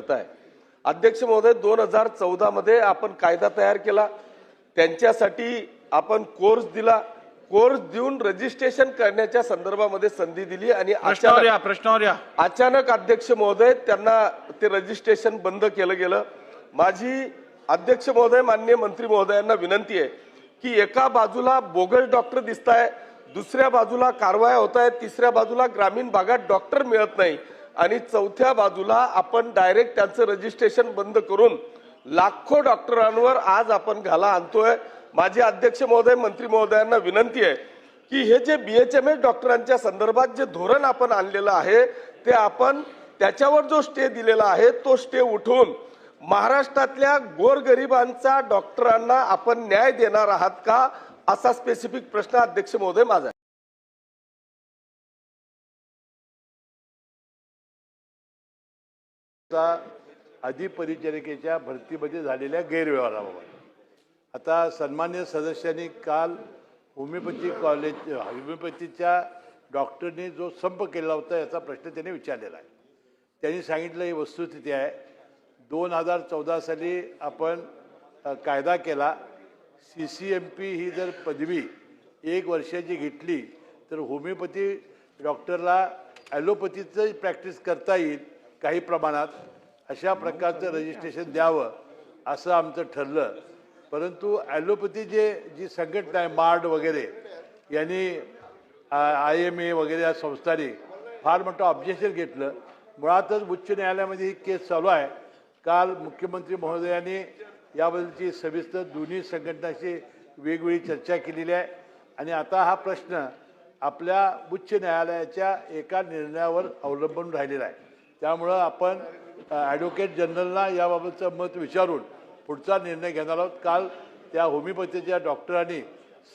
करताय. अध्यक्ष महोदय दोन हजार चौदा मध्ये आपण कायदा तयार केला. त्यांच्यासाठी आपण कोर्स दिला. कोर्स देऊन रजिस्ट्रेशन करण्याच्या संदर्भामध्ये संधी दिली आणि प्रश्नावर अचानक या प्रश्नावर या. अचानक अध्यक्ष महोदय त्यांना ते रजिस्ट्रेशन बंद केलं गेलं. माझी अध्यक्ष महोदय मान्य मंत्री महोदयांना विनंती आहे की एका बाजूला बोगस डॉक्टर दिसत आहे दुसऱ्या बाजूला कारवाया होत आहेत तिसऱ्या बाजूला ग्रामीण भागात डॉक्टर मिळत नाही. आणि चौथ्या बाजूला आपण डायरेक्ट त्यांचं रजिस्ट्रेशन बंद करून लाखो डॉक्टरांवर आज आपण घाला आणतोय. माझे अध्यक्ष महोदय मंत्री महोदयांना विनंती आहे की हे जे बी एच एम एस डॉक्टरांच्या संदर्भात जे धोरण आपण आणलेलं आहे ते आपण त्याच्यावर जो स्टे दिलेला आहे तो स्टे उठवून महाराष्ट्रातल्या गोरगरिबांचा डॉक्टरांना आपण न्याय देणार आहात का असा स्पेसिफिक प्रश्न अध्यक्ष महोदय माझा अधिपरिचारिकेच्या भरतीमध्ये झालेल्या गैरव्यवहाराबाबत. आता सन्मान्य सदस्यांनी काल होमिओपॅथी कॉलेज होमिओपॅथीच्या डॉक्टरने जो संप केला होता याचा प्रश्न त्यांनी विचारलेला आहे. त्यांनी सांगितलं ही वस्तुस्थिती आहे. दोन हजार चौदा साली आपण कायदा केला. सी सी एम पी ही जर पदवी एक वर्षाची घेतली तर होमिओपॅथी डॉक्टरला ॲलोपॅथीचं प्रॅक्टिस करता येईल. काही प्रमाणात अशा प्रकारचं रजिस्ट्रेशन द्यावं असं आमचं ठरलं. परंतु ॲलोपॅथी जे जी संघटना आहे मार्ड वगैरे यांनी आय एम ए वगैरे या संस्थांनी फार मोठं ऑब्जेक्शन घेतलं. मुळातच उच्च न्यायालयामध्ये ही केस चालू आहे. काल मुख्यमंत्री महोदयांनी याबद्दलची सविस्तर दोन्ही संघटनाशी वेगवेगळी चर्चा केलेली आहे. आणि आता हा प्रश्न आपल्या उच्च न्यायालयाच्या एका निर्णयावर अवलंबून राहिलेला आहे. त्यामुळं आपण ॲडव्होकेट जनरलला याबाबतचं मत विचारून पुढचा निर्णय घेणार आहोत. काल त्या होमिओपॅथीच्या डॉक्टरांनी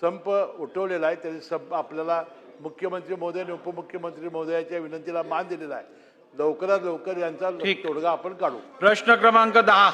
संप उठवलेला आहे. त्यांनी संप आपल्याला मुख्यमंत्री महोदय आणि उपमुख्यमंत्री महोदयाच्या विनंतीला मान दिलेला आहे. लवकरात लवकर यांचा. तोडगा आपण काढू. प्रश्न क्रमांक दहा.